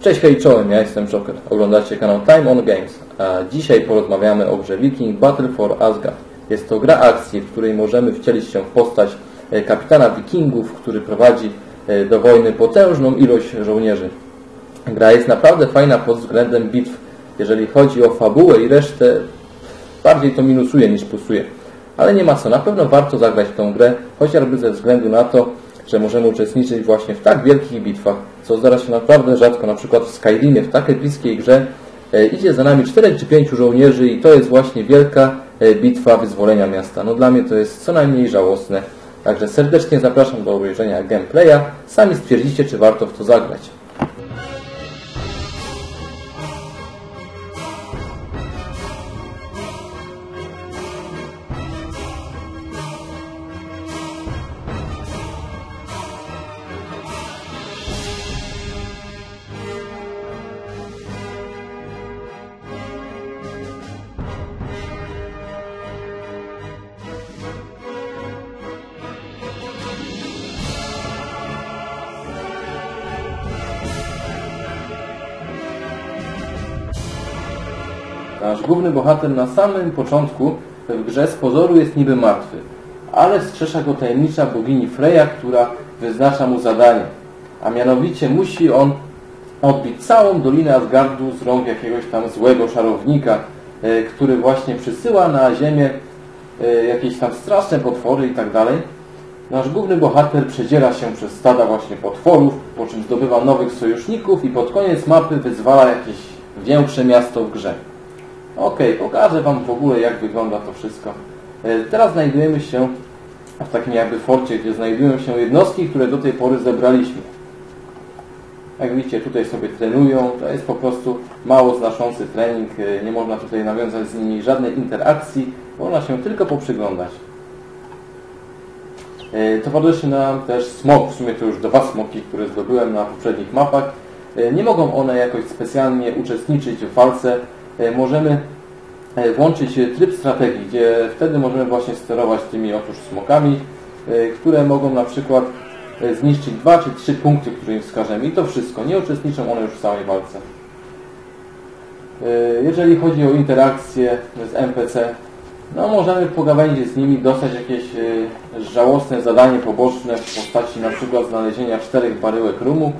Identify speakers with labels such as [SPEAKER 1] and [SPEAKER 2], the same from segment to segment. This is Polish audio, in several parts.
[SPEAKER 1] Cześć, hej, czołem, ja jestem Joker. Oglądacie kanał Time on Games, a dzisiaj porozmawiamy o grze Viking Battle for Asgard. Jest to gra akcji, w której możemy wcielić się w postać e, kapitana wikingów, który prowadzi e, do wojny potężną ilość żołnierzy. Gra jest naprawdę fajna pod względem bitw. Jeżeli chodzi o fabułę i resztę, bardziej to minusuje niż plusuje. Ale nie ma co, na pewno warto zagrać w tą grę, chociażby ze względu na to, że możemy uczestniczyć właśnie w tak wielkich bitwach, co zdarza się naprawdę rzadko, na przykład w Skyrimie, w takiej bliskiej grze e, idzie za nami 4 czy 5 żołnierzy i to jest właśnie wielka e, bitwa wyzwolenia miasta. No dla mnie to jest co najmniej żałosne. Także serdecznie zapraszam do obejrzenia gameplaya. Sami stwierdzicie, czy warto w to zagrać. Nasz główny bohater na samym początku w grze z pozoru jest niby martwy, ale wskrzesza go tajemnicza bogini Freya, która wyznacza mu zadanie. A mianowicie musi on odbić całą Dolinę Asgardu z rąk jakiegoś tam złego czarownika, e, który właśnie przysyła na ziemię e, jakieś tam straszne potwory i tak dalej. Nasz główny bohater przedziera się przez stada właśnie potworów, po czym zdobywa nowych sojuszników i pod koniec mapy wyzwala jakieś większe miasto w grze. Ok, pokażę Wam w ogóle jak wygląda to wszystko. E, Teraz znajdujemy się w takim jakby forcie, gdzie znajdują się jednostki, które do tej pory zebraliśmy. Jak widzicie, tutaj sobie trenują. To jest po prostu mało znaczący trening. E, Nie można tutaj nawiązać z nimi żadnej interakcji. Można się tylko poprzyglądać. E, Towarzyszy nam też smok, w sumie to już dwa smoki, które zdobyłem na poprzednich mapach. Nie mogą one jakoś specjalnie uczestniczyć w walce. E, Możemy e, włączyć tryb strategii, gdzie wtedy możemy właśnie sterować tymi otóż smokami, e, które mogą na przykład e, zniszczyć dwa czy trzy punkty, które im wskażemy. I to wszystko. Nie uczestniczą one już w całej walce. E, Jeżeli chodzi o interakcję z NPC, no możemy po gawędzie z nimi dostać jakieś e, żałosne zadanie poboczne w postaci na przykład znalezienia czterech baryłek rumu.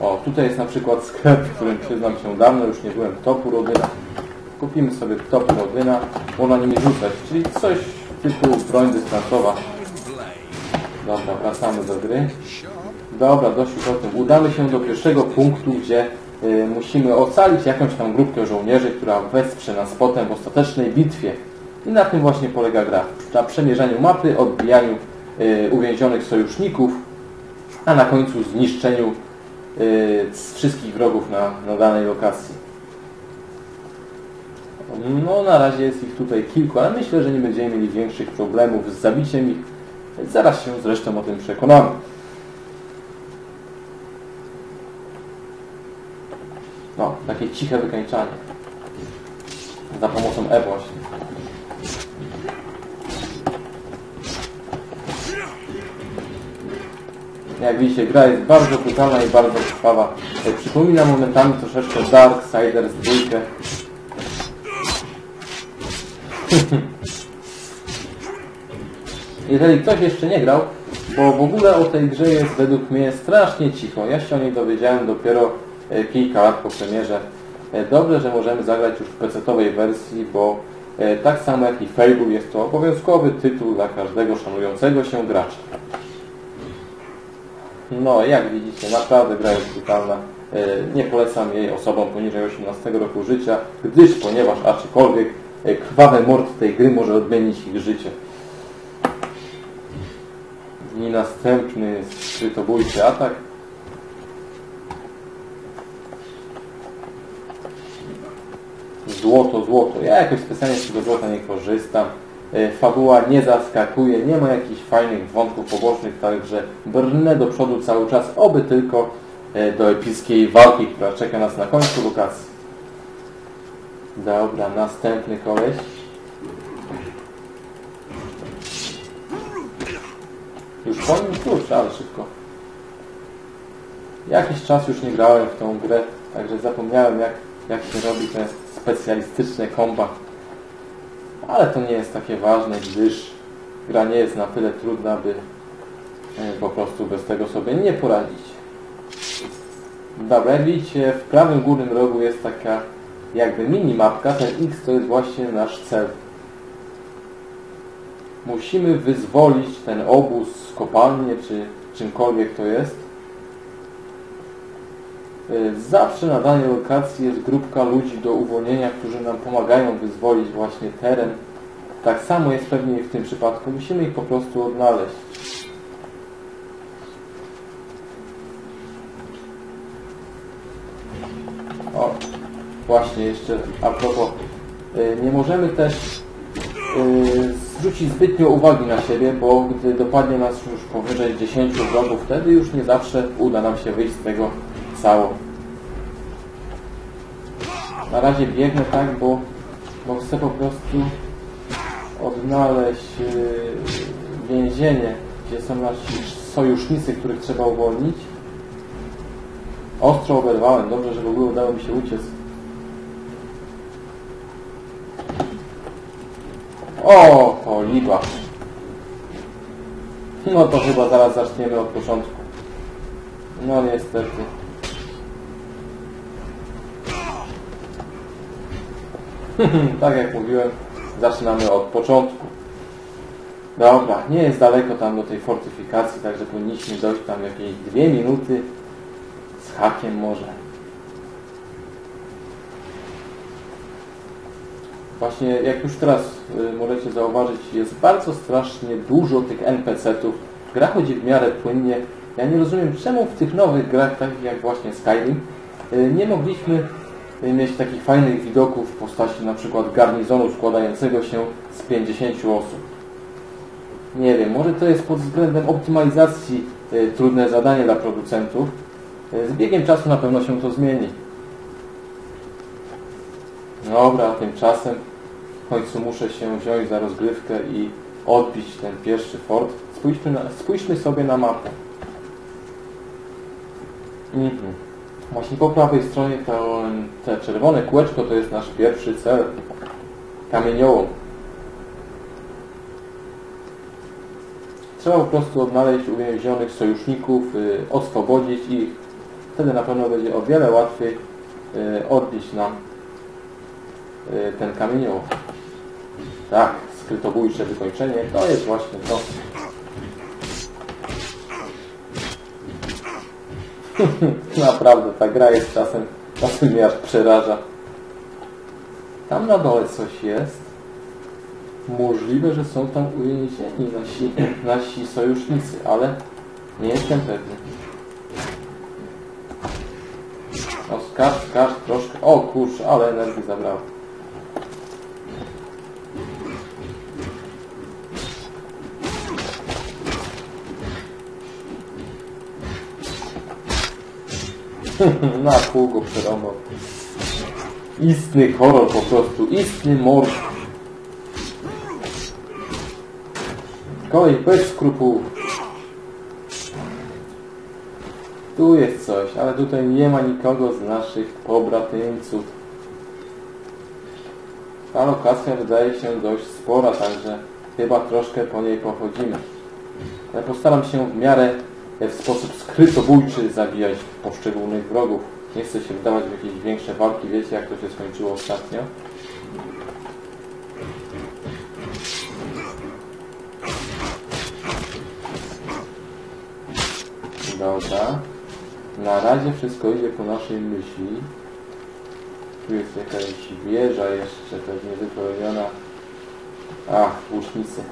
[SPEAKER 1] O, tutaj jest na przykład sklep, w którym przyznam się dawno, już nie byłem topu Rodyna. Kupimy sobie topu Rodyna, można nimi rzucać, czyli coś typu broń dystansowa. Dobra, wracamy do gry. Dobra, dość już o tym. Udamy się do pierwszego punktu, gdzie y, musimy ocalić jakąś tam grupkę żołnierzy, która wesprze nas potem w ostatecznej bitwie. I na tym właśnie polega gra. Na przemierzaniu mapy, odbijaniu y, uwięzionych sojuszników, a na końcu zniszczeniu z wszystkich wrogów na, na danej lokacji. No na razie jest ich tutaj kilku, ale myślę, że nie będziemy mieli większych problemów z zabiciem ich. Zaraz się zresztą o tym przekonamy. No, takie ciche wykańczanie. Za pomocą E właśnie. Jak widzicie, gra jest bardzo brutalna i bardzo krwawa. Przypomina momentami troszeczkę Darksiders 2. Jeżeli ktoś jeszcze nie grał, bo w ogóle o tej grze jest według mnie strasznie cicho. Ja się o niej dowiedziałem dopiero e, kilka lat po premierze. E, Dobrze, że możemy zagrać już w PC-owej wersji, bo e, tak samo jak i Fable jest to obowiązkowy tytuł dla każdego szanującego się gracza. No, jak widzicie, naprawdę gra jest brutalna. E, Nie polecam jej osobom poniżej 18 roku życia, gdyż ponieważ aczkolwiek e, krwawy mord tej gry może odmienić ich życie. I następny skrytobójczy atak. Złoto, złoto. Ja jakoś specjalnie z tego złota nie korzystam. E, Fabuła nie zaskakuje, nie ma jakichś fajnych wątków pobocznych, także brnę do przodu cały czas, oby tylko e, do epickiej walki, która czeka nas na końcu lokacji. Dobra, następny koleś. Już po nim? Kurczę, ale szybko. Jakiś czas już nie grałem w tą grę, także zapomniałem jak, jak się robi te specjalistyczne komba. Ale to nie jest takie ważne, gdyż gra nie jest na tyle trudna, by e, po prostu bez tego sobie nie poradzić. Dobra, widzicie, w prawym górnym rogu jest taka jakby minimapka. Ten X to jest właśnie nasz cel. Musimy wyzwolić ten obóz, kopalnię, czy czymkolwiek to jest. Y, Zawsze na danej lokacji jest grupka ludzi do uwolnienia, którzy nam pomagają wyzwolić właśnie teren. Tak samo jest pewnie w tym przypadku. Musimy ich po prostu odnaleźć. O, właśnie jeszcze a propos. y, Nie możemy też y, zwrócić zbytnio uwagi na siebie, bo gdy dopadnie nas już powyżej 10 wrogów, wtedy już nie zawsze uda nam się wyjść z tego cało. Na razie biegnę tak, bo, bo chcę po prostu odnaleźć y, więzienie, gdzie są nasi sojusznicy, których trzeba uwolnić. Ostro oberwałem, dobrze, że w ogóle udało mi się uciec. O, to. No to chyba zaraz zaczniemy od początku. No niestety. tak jak mówiłem, zaczynamy od początku. Dobra, nie jest daleko tam do tej fortyfikacji, także powinniśmy dojść tam jakieś dwie minuty z hakiem może. Właśnie jak już teraz y, możecie zauważyć, jest bardzo strasznie dużo tych NPC-ów. Gra chodzi w miarę płynnie. Ja nie rozumiem, czemu w tych nowych grach, takich jak właśnie Skyrim, y, nie mogliśmy mieć takich fajnych widoków w postaci na przykład garnizonu składającego się z 50 osób. Nie wiem, może to jest pod względem optymalizacji y, trudne zadanie dla producentów. Y, z biegiem czasu na pewno się to zmieni. Dobra, tymczasem w końcu muszę się wziąć za rozgrywkę i odbić ten pierwszy fort. Spójrzmy, na, spójrzmy sobie na mapę. Mhm. Właśnie po prawej stronie to, te czerwone kółeczko to jest nasz pierwszy cel. Kamieniołom. Trzeba po prostu odnaleźć uwięzionych sojuszników, y, oswobodzić ich. Wtedy na pewno będzie o wiele łatwiej y, odbić nam y, ten kamieniołom. Tak, skrytobójcze wykończenie to jest właśnie to. Naprawdę, ta gra jest czasem, czasem mnie aż przeraża. Tam na dole coś jest. Możliwe, że są tam uwięzieni nasi, nasi sojusznicy, ale nie jestem pewny. O, skacz, skacz troszkę. O kurczę, ale energii zabrało. Na pół go. Istny horror po prostu, istny mord. Kolej bez skrupułów. Tu jest coś, ale tutaj nie ma nikogo z naszych pobratyńców. Ta lokacja wydaje się dość spora, także chyba troszkę po niej pochodzimy. Ja postaram się w miarę w sposób skrytobójczy zabijać poszczególnych wrogów. Nie chcę się wdawać w jakieś większe walki, wiecie jak to się skończyło ostatnio. Dobra. Na razie wszystko idzie po naszej myśli. Tu jest jakaś wieża jeszcze, pewnie wypełniona. Ach, łucznicy.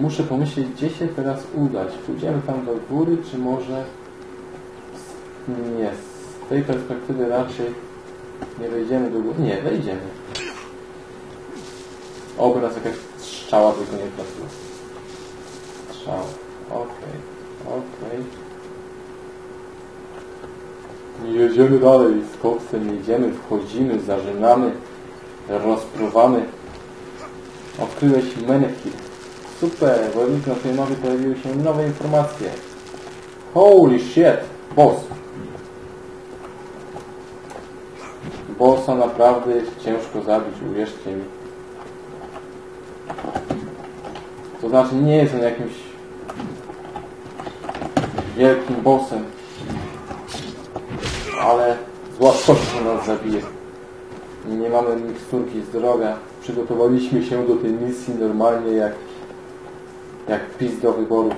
[SPEAKER 1] Muszę pomyśleć, gdzie się teraz udać. Pójdziemy tam do góry, czy może... Nie, z tej perspektywy raczej nie wejdziemy do góry. Nie, wejdziemy. Oby nas jakaś strzała tylko nie trafiła. Strzała. Okej, okej. Jedziemy dalej z koksem, jedziemy, wchodzimy, zażynamy, rozpruwamy. Odkryłeś menekil. Super, wojownik na tej mapie pojawiły się nowe informacje. Holy shit, boss. Bossa naprawdę jest ciężko zabić, uwierzcie mi. To znaczy nie jest on jakimś wielkim bossem, ale z łatwością nas zabije. Nie mamy miksturki zdrowia. Przygotowaliśmy się do tej misji normalnie jak jak pis do wyborów.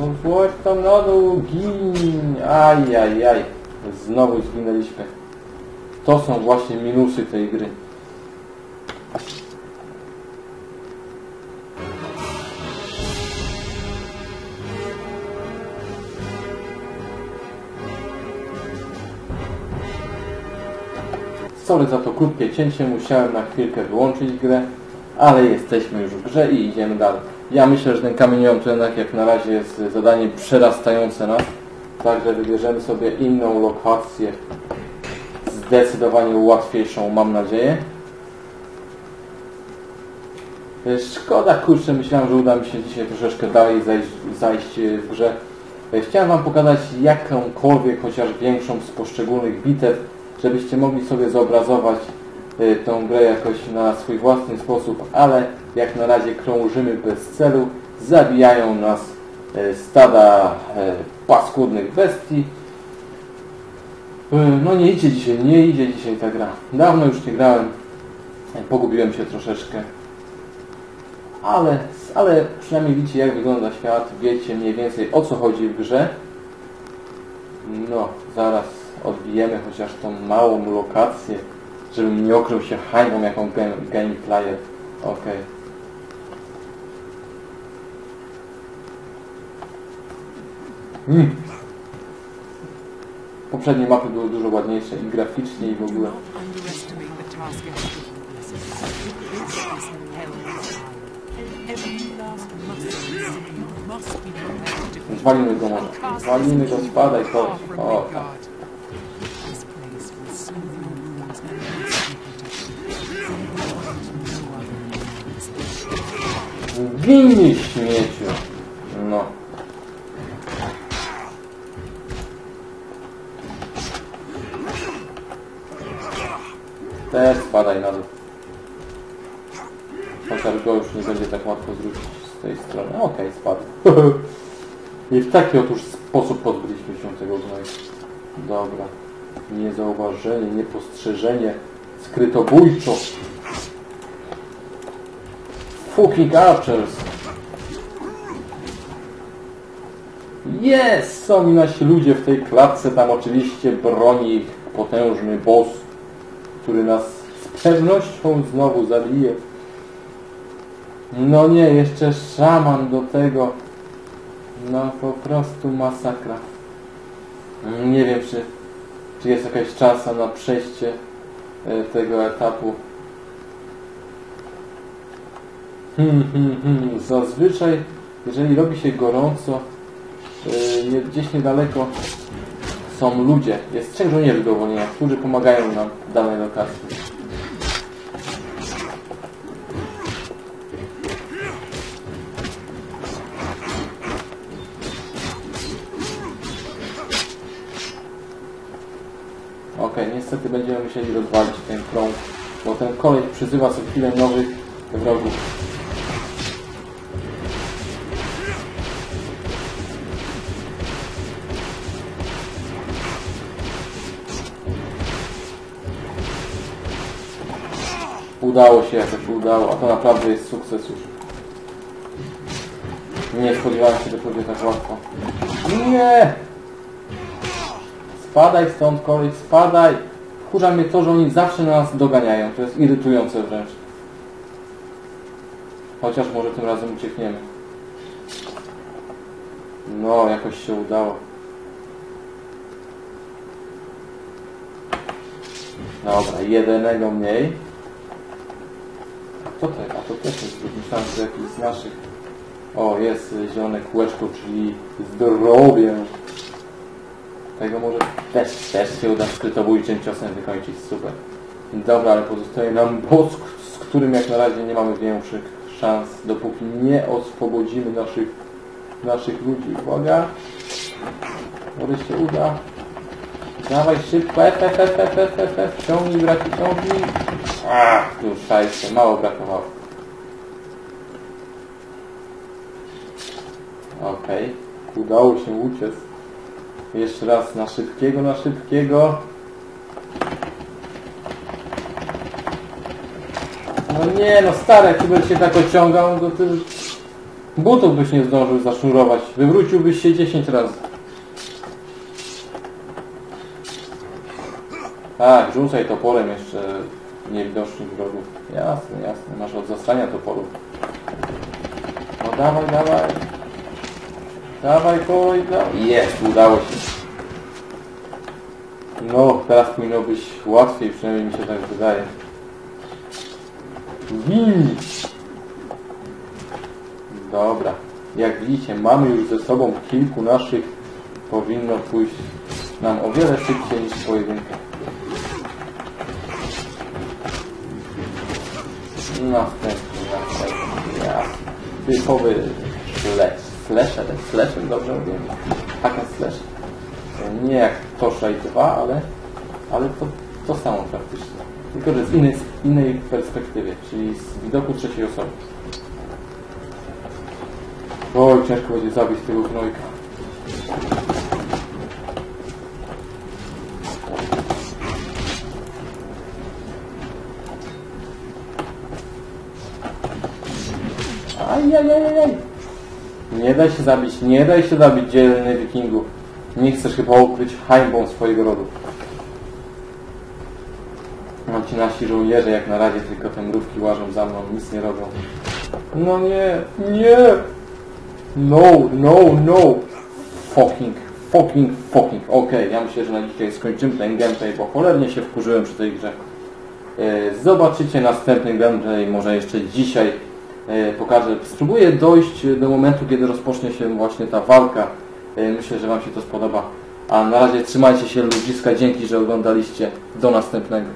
[SPEAKER 1] No złoś tam na dół, gin! Aj, aj, aj. Znowu zginęliśmy. To są właśnie minusy tej gry. Sorry za to krótkie cięcie, musiałem na chwilkę wyłączyć grę, ale jesteśmy już w grze i idziemy dalej. Ja myślę, że ten kamieniowy trenek jak na razie jest zadanie przerastające nas, także wybierzemy sobie inną lokację, zdecydowanie łatwiejszą, mam nadzieję. E, Szkoda, kurczę, myślałem, że uda mi się dzisiaj troszeczkę dalej zajść, zajść w grze. E, Chciałem Wam pokazać jakąkolwiek, chociaż większą z poszczególnych bitew, żebyście mogli sobie zobrazować e, tą grę jakoś na swój własny sposób, ale jak na razie krążymy bez celu, zabijają nas e, stada e, paskudnych bestii. No nie idzie dzisiaj, nie idzie dzisiaj ta gra. Dawno już nie grałem, pogubiłem się troszeczkę. Ale, ale przynajmniej widzicie jak wygląda świat, wiecie mniej więcej o co chodzi w grze. No, zaraz odbijemy chociaż tą małą lokację, żebym nie okrył się hańbą jaką game, gameplayer. Okej. Mm. Poprzednie mapy były dużo ładniejsze i graficznie i w ogóle. Zwalimy go może. Zwalimy go, spadaj, chodź. O, Winnie śmieciu. No. Też spadaj na dół. Chociaż go już nie będzie tak łatwo zwrócić z tej strony. Okej, spadł. I w taki otóż sposób pozbyliśmy się tego gnoju. Dobra. Niezauważenie, niepostrzeżenie, skrytobójczo. Fucking Archers. Jest! Są i nasi ludzie w tej klatce. Tam oczywiście broni ich potężny boss, który nas z pewnością znowu zabije. No nie, jeszcze szaman do tego. No po prostu masakra. Nie wiem, czy, czy jest jakaś szansa na przejście e, tego etapu. Hmm, hmm, hmm. Zazwyczaj, jeżeli robi się gorąco, yy, gdzieś niedaleko są ludzie. Jest trzech żołnierzy do uwolnienia, którzy pomagają nam w danej lokacji. Okej, niestety będziemy musieli rozwalić ten krąg, bo ten kolej przyzywa co chwilę nowych wrogów. Udało się, jak to się udało, a to naprawdę jest sukces już. Nie spodziewałem się, że to będzie tak łatwo. Nie! Spadaj stąd, kolej, spadaj! Wkurza mnie to, że oni zawsze nas doganiają. To jest irytujące wręcz. Chociaż może tym razem uciekniemy. No, jakoś się udało. Dobra, jedenego mniej. Te, a to też jest, myślałem, że jakiś z naszych. O, jest zielone kółeczko, czyli zdrowie. Tego może też, też się uda skrytobójczym ciosem wykończyć, super. Dobra, ale pozostaje nam boss, z którym jak na razie nie mamy większych szans, dopóki nie oswobodzimy naszych, naszych ludzi. Uwaga! Może się uda. Dawaj szybko, F, F, F, F, F, F, F, ciągnij braci, ciągnij. Ach, już szajcie, mało brakowało. Okej, udało się uciec. Jeszcze raz na szybkiego, na szybkiego. No nie, no stary, jak ty będziesz się tak ociągał, to ty butów byś nie zdążył zasznurować. Wywróciłbyś się 10 razy. Tak, rzucaj toporem jeszcze niewidocznych wrogów. Jasne, jasne, masz od zastania toporów. No dawaj, dawaj. Dawaj, kolej, dawaj. Jest, udało się. No, teraz powinno być łatwiej, przynajmniej mi się tak wydaje. Win! Dobra. Jak widzicie, mamy już ze sobą kilku naszych. Powinno pójść nam o wiele szybciej niż pojedynkę. Następny, następny, jasne. Typowy slash. Slasher, slasher, dobrze mówię? Hack and. Nie jak Tosha i 2, ale, ale to, to samo praktycznie. Tylko, że z innej, z innej perspektywy, czyli z widoku trzeciej osoby. Oj, ciężko będzie zabić tego gnojka. Nie daj się zabić, nie daj się zabić dzielny wikingu. Nie chcesz chyba ukryć hańbą swojego rodu. Mam ci nasi żołnierze jak na razie tylko te mrówki łażą za mną, nic nie robią. No nie, nie! No, no, no! Fucking, fucking, fucking. Okej, ja myślę, że na dzisiaj skończymy ten gameplay, bo cholernie się wkurzyłem przy tej grze. E, Zobaczycie następny gameplay, może jeszcze dzisiaj pokażę. Spróbuję dojść do momentu, kiedy rozpocznie się właśnie ta walka. E, Myślę, że Wam się to spodoba. A na razie trzymajcie się ludziska, dzięki, że oglądaliście. Do następnego.